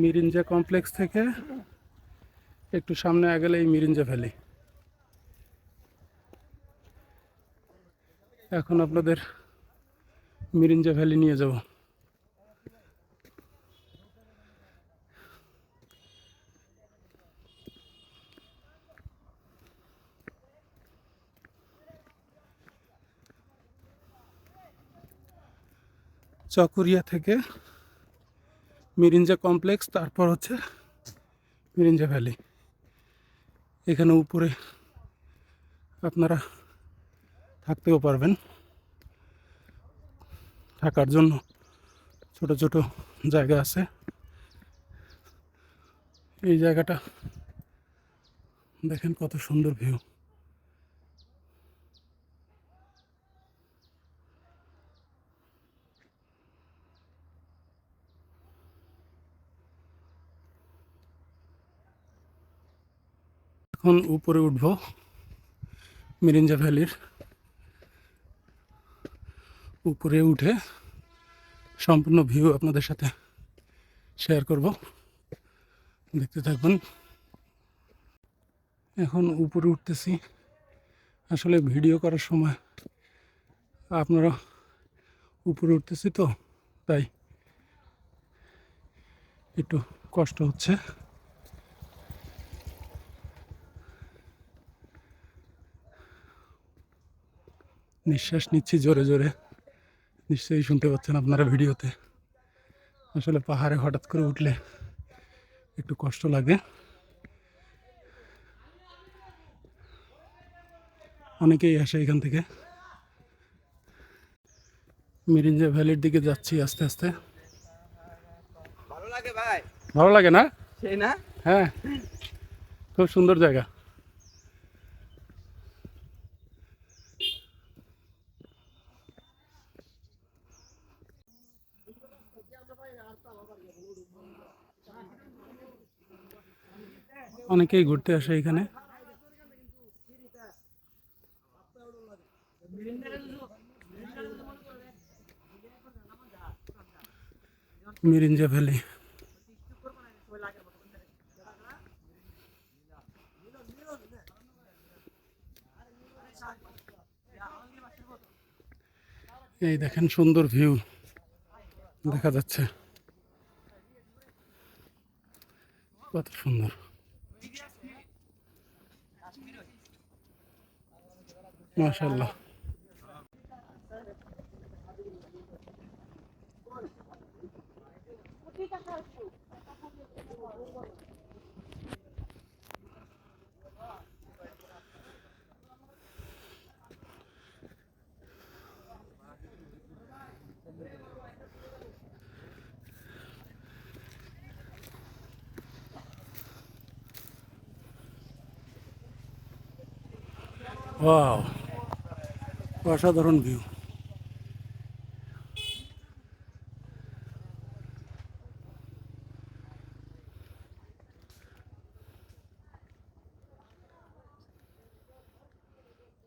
Mirinja complex থেকে একটু সামনে আগেলে এই মিরিঞ্জা ভ্যালি। এখন আপনাদের মিরিঞ্জা ভ্যালি নিয়ে যাব। চকুরিয়া থেকে মিরিঞ্জা কমপ্লেক্স, তারপর হচ্ছে মিরিঞ্জা ভ্যালি। এখানে উপরে আপনারা থাকতেও পারবেন। থাকার জন্য ছোট ছোট জায়গা আছে। এই জায়গাটা দেখেন কত সুন্দর ভিউ। এখন উপরে উঠব, মিরিঞ্জা ভ্যালির উপরে উঠে সম্পূর্ণ ভিউ আপনাদের সাথে শেয়ার করব। দেখতে থাকবেন এখন উপরে উঠতেছি। আসলে ভিডিও করার সময় আপনারা উপরে উঠতেছি তো, তাই একটু কষ্ট হচ্ছে। নিঃশ্বাস নিচ্ছি জোরে জোরে। নিশ্চয়ই শুনতে পাচ্ছেন আপনারা ভিডিওতে। আসলে পাহাড়ে হঠাৎ করে উঠলে একটু কষ্ট লাগে। অনেকেই আসে এখান থেকে। মিরিঞ্জা ভ্যালির দিকে যাচ্ছি আস্তে আস্তে। ভালো লাগে ভাই। ভালো লাগে না? সেই না? হ্যাঁ। খুব সুন্দর জায়গা। অনেকেই ঘুরতে আসে এখানে। মিরিঞ্জা ভ্যালি। এই দেখেন সুন্দর ভিউ দেখা যাচ্ছে। কত সুন্দর। মাশাল্লাহ ওয়াও অসাধারণ ভিউ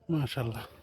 মাশাল্লাহ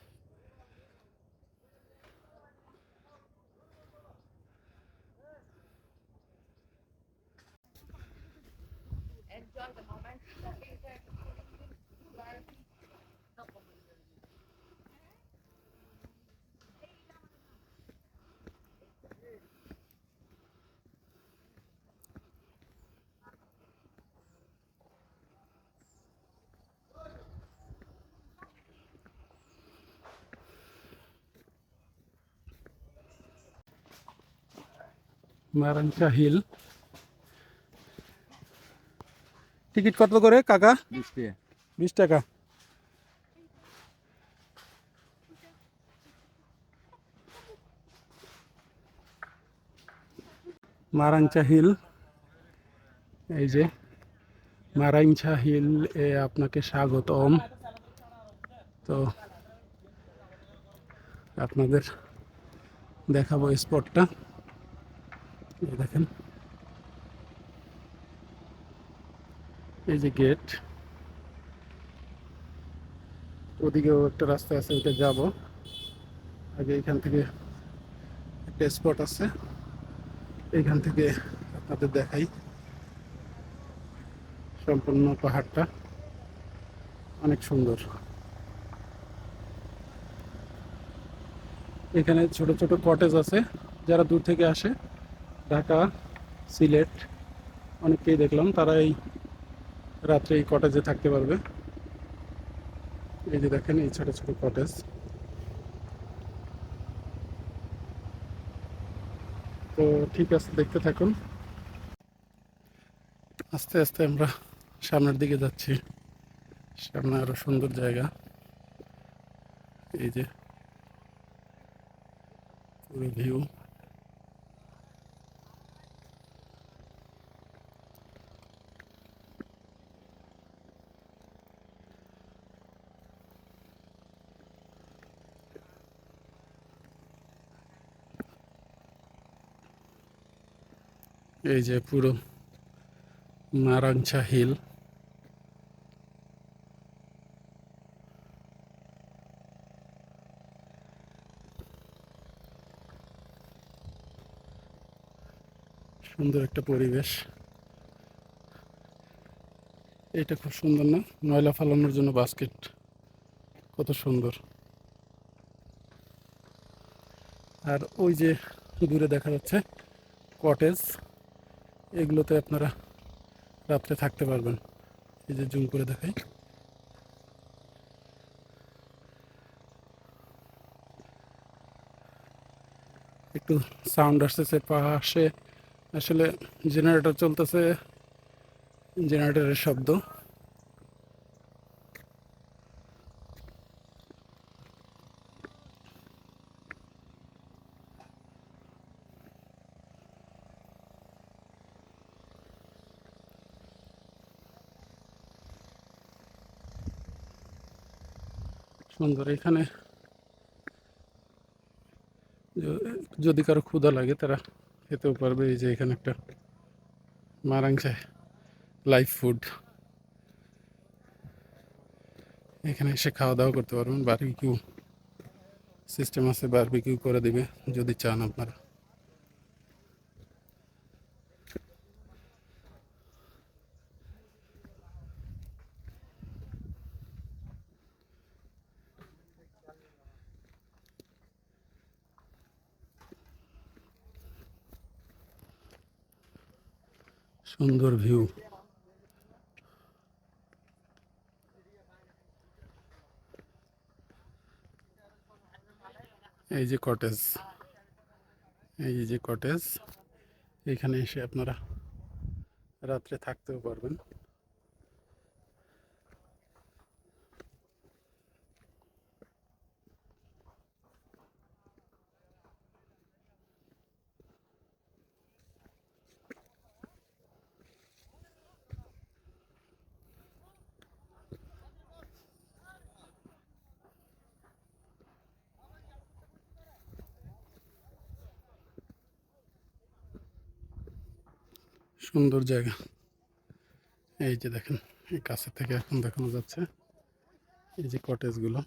মারাঞ্চা হিল। টিকিট কত করে কাকা? বিশ টাকা। মারাঞ্চা হিল। এই যে মারাঞ্চা হিল এ আপনাকে স্বাগতম। তো আপনাদের দেখাবো স্পটটা দেখেন। এই যে গেট ওদিকেও একটা রাস্তা আছে, ওইটা যাব। আগে এখান থেকে একটা স্পট আছে। এইখান থেকে আপনাদের দেখাই। সম্পূর্ণ পাহাড়টা। অনেক সুন্দর। এখানে ছোট ছোট কটেজ আছে। যারা দূর থেকে আসে ঢাকা, সিলেট, অনেককেই দেখলাম। তারা এই রাত্রে এই কটেজে থাকতে পারবে। এই যে দেখেন, এই ছোট ছোটো কটেজ তো ঠিক আছে, দেখতে থাকুন। আস্তে আস্তে আমরা সামনের দিকে যাচ্ছি। সামনে আরও সুন্দর জায়গা। এই যে পুরো ভিউ এই যে পুরো নারাংছা হিল। সুন্দর একটা পরিবেশ। এটা খুব সুন্দর না? ময়লা ফালানোর জন্য বাস্কেট কত সুন্দর। আর ওই যে দূরে দেখা যাচ্ছে কটেজ এগুলোতে আপনারা রাত্রে থাকতে পারবেন। এই যে জুম করে দেখাই। একটু সাউন্ড আসতেছে পাশে আসলে জেনারেটর চলতেছে জেনারেটরের শব্দ। সুন্দর এখানে। যদি কারও ক্ষুধা লাগে তারা খেতেও পারবে। এই যে এখানে একটা মারাংসা লাইফ ফুড এখানে এসে খাওয়া দাওয়া করতে পারবেন। বারবিকিউ সিস্টেম আছে বারবিকিউ করে দিবে, যদি চান আপনারা সুন্দর ভিউ এই যে কটেজ এই যে কটেজ এখানে এসে আপনারা রাত্রে থাকতেও পারবেন। সুন্দর জায়গা। এই যে দেখেন এই কাছে থেকে এখন দেখানো যাচ্ছে। এই যে কটেজগুলো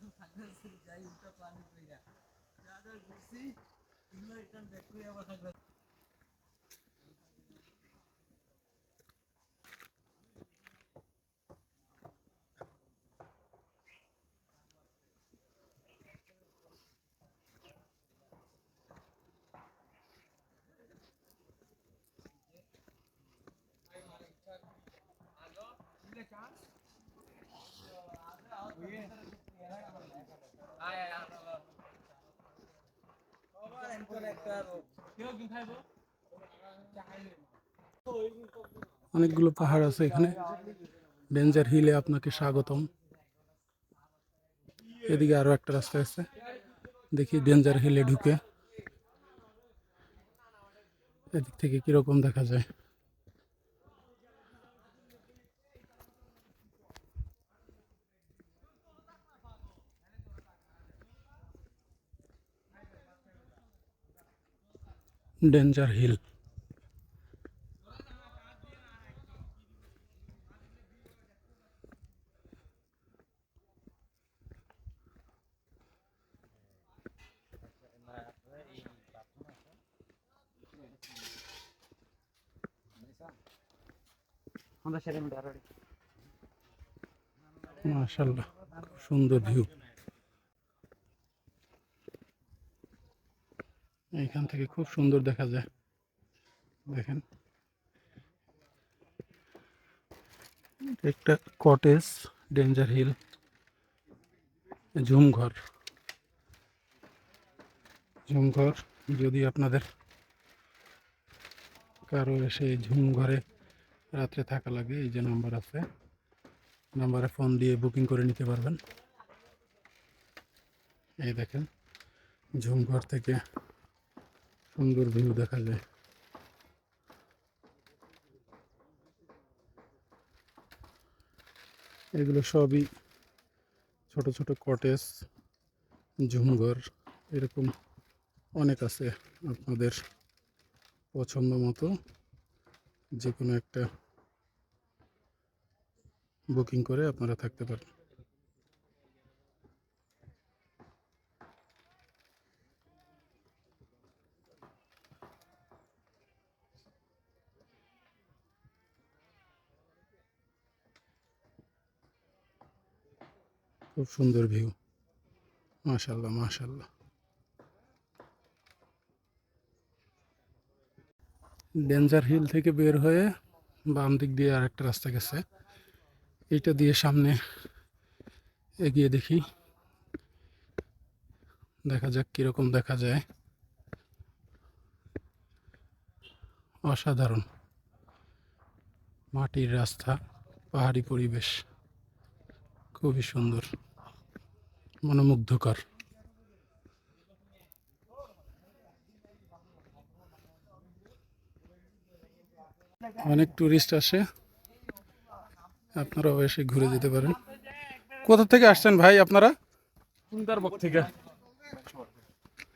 যখন খাগড়াছড়ি যাই উল্টা প্ল্যানিং কইরা যা যা ঘুরছি এগুলো রিটার্ন ব্যাক করে আবার খাগড়াছড়ি অনেকগুলো পাহাড় আছে এখানে। ডেঞ্জার হিলে আপনাকে স্বাগতম। এদিকে আরও একটা রাস্তা আছে। দেখি ডেঞ্জার হিলে ঢুকে। এদিক থেকে কীরকম দেখা যায়। ডেঞ্জার হিল মাশাল্লাহ খুব সুন্দর ভিউ এইখান থেকে খুব সুন্দর দেখা যায়। দেখেন। একটা cottage, danger hill Jhumghar Jhumghar যদি আপনাদের কারও এসে ঝুমঘরে রাত্রে থাকা লাগে, এই যে নাম্বার আছে, নাম্বারে ফোন দিয়ে বুকিং করে নিতে পারবেন। এই দেখেন ঝুমঘর থেকে সুন্দর ভিউ দেখা যায়। এগুলো সবই ছোট ছোট কটেজ ঝুমঘর, এরকম অনেক আছে আপনাদের পছন্দ মতো। যে কোনো একটা বুকিং করে আপনারা থাকতে পারেন। খুব সুন্দর ভিউ মাশাল্লাহ মাশাল্লাহ ডেঞ্জার হিল থেকে বের হয়ে বাম দিক দিয়ে আরেকটা রাস্তা গেছে। এইটা দিয়ে সামনে এগিয়ে দেখি। দেখা যাক কীরকম দেখা যায়। অসাধারণ। মাটির রাস্তা, পাহাড়ি পরিবেশ। খুবই সুন্দর। মনোমুগ্ধকর। অনেক টুরিস্ট আসে। আপনারা এসে ঘুরে যেতে পারেন। কোথা থেকে আসছেন ভাই আপনারা? সুন্দরবন থেকে।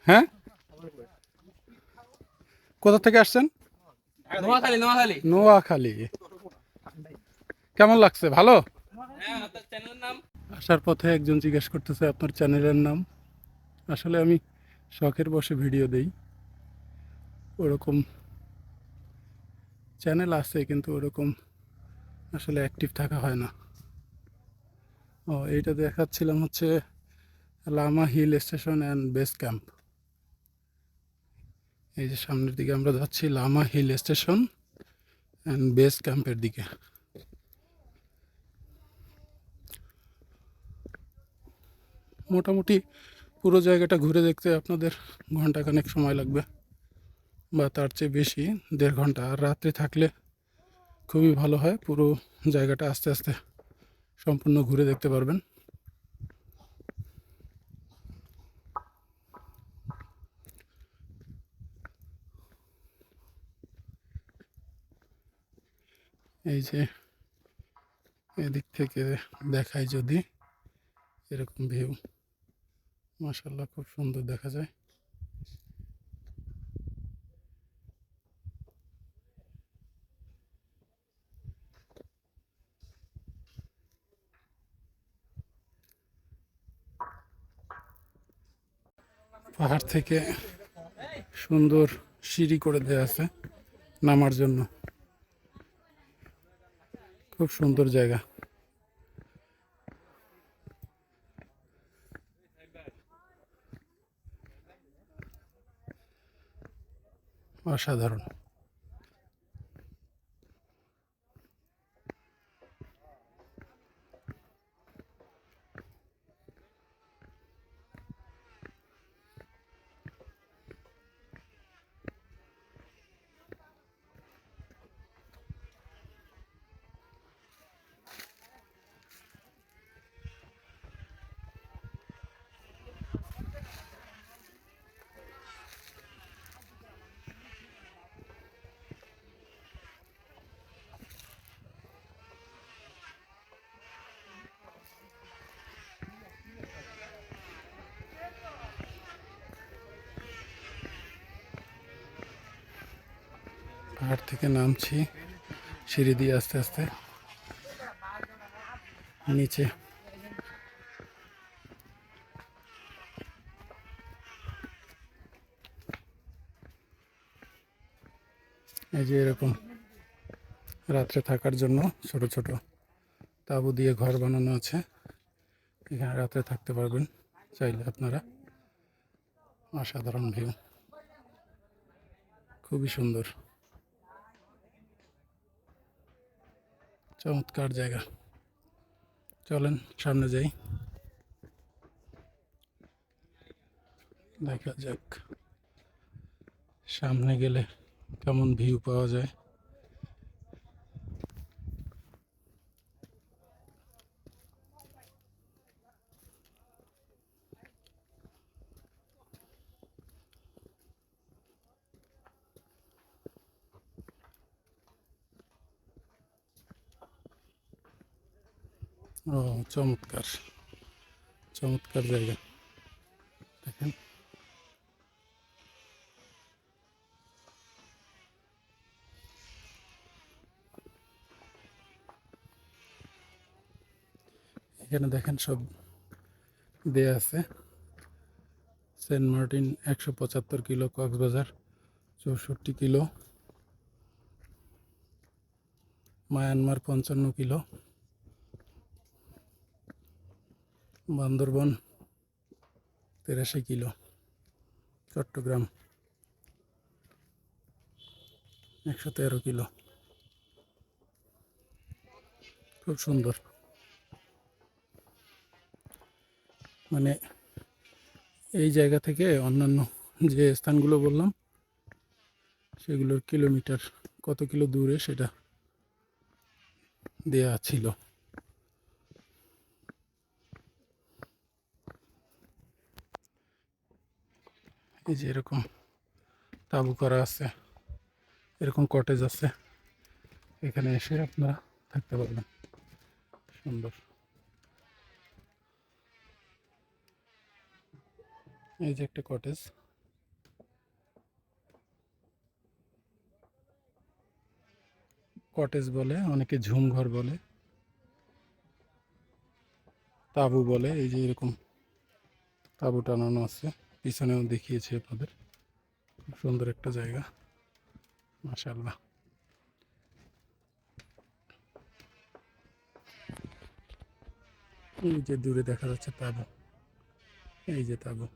হ্যাঁ? কোথা থেকে আসছেন? নোয়াখালী নোয়াখালী। নোয়াখালী। কেমন লাগছে? ভালো? আসার পথে একজন জিজ্ঞেস করতেছে, আপনার চ্যানেলের নাম? আসলে আমি শখের বসে ভিডিও দেই। ওরকম চ্যানেল আছে, কিন্তু ওরকম আসলে অ্যাক্টিভ থাকা হয় না। ও, এইটা দেখাচ্ছিলাম হচ্ছে Lama hill station and base camp. এই যে সামনের দিকে আমরা যাচ্ছি, Lama hill station and base ক্যাম্পের দিকে। মোটামুটি পুরো জায়গাটা ঘুরে দেখতে আপনাদের ঘণ্টা ঘন্টাখানেক সময় লাগবে বা তার চেয়ে বেশি দেড় ঘণ্টা। আর রাত্রে থাকলে খুবই ভালো হয়, পুরো জায়গাটা আস্তে আস্তে সম্পূর্ণ ঘুরে দেখতে পারবেন। এই যে এদিক থেকে দেখায় যদি এরকম ভিউ মাশাল্লাহ খুব সুন্দর দেখা যায়। পাহাড় থেকে সুন্দর সিঁড়ি করে দেওয়া আছে নামার জন্য। খুব সুন্দর জায়গা। অসাধারণ। পাহাড় থেকে নামছি, সিঁড়ি দিয়ে আস্তে আস্তে। নিচে। এই যে এরকম রাত্রে থাকার জন্য ছোট ছোট তাঁবু দিয়ে ঘর বানানো আছে। এখানে রাতে থাকতে পারবেন চাইলে আপনারা। অসাধারণ ভিউ খুবই সুন্দর। চমৎকার জায়গা। চলেন সামনে যাই। দেখা যাক। সামনে গেলে কেমন ভিউ পাওয়া যায় ও চমৎকার চমৎকার জায়গা। দেখেন। এখানে দেখেন সব দেয়া আছে। সেন্ট মার্টিন একশো পঁচাত্তর কিলো, কক্সবাজার চৌষট্টি কিলো। মায়ানমার পঞ্চান্ন কিলো। বান্দরবন তেরাশি কিলো, চট্টগ্রাম একশো তেরো কিলো। খুব সুন্দর। মানে এই জায়গা থেকে অন্যান্য যে স্থানগুলো বললাম, সেগুলোর কিলোমিটার কত কিলো দূরে সেটা দেয়া ছিল। এই যে এরকম তাঁবু করা আছে, এরকম কটেজ আছে। এখানে এসে আপনারা থাকতে পারবেন। সুন্দর। এই যে একটা কটেজ কটেজ বলে, অনেকে ঝুম ঘর বলে, তাঁবু বলে, এই যে এরকম তাঁবু টানানো আছে। পিছনেও দেখিয়েছি আপনাদের। খুব সুন্দর একটা জায়গা। মাশাল্লাহ এই যে দূরে দেখা যাচ্ছে তাবু। এই যে তাঁবু।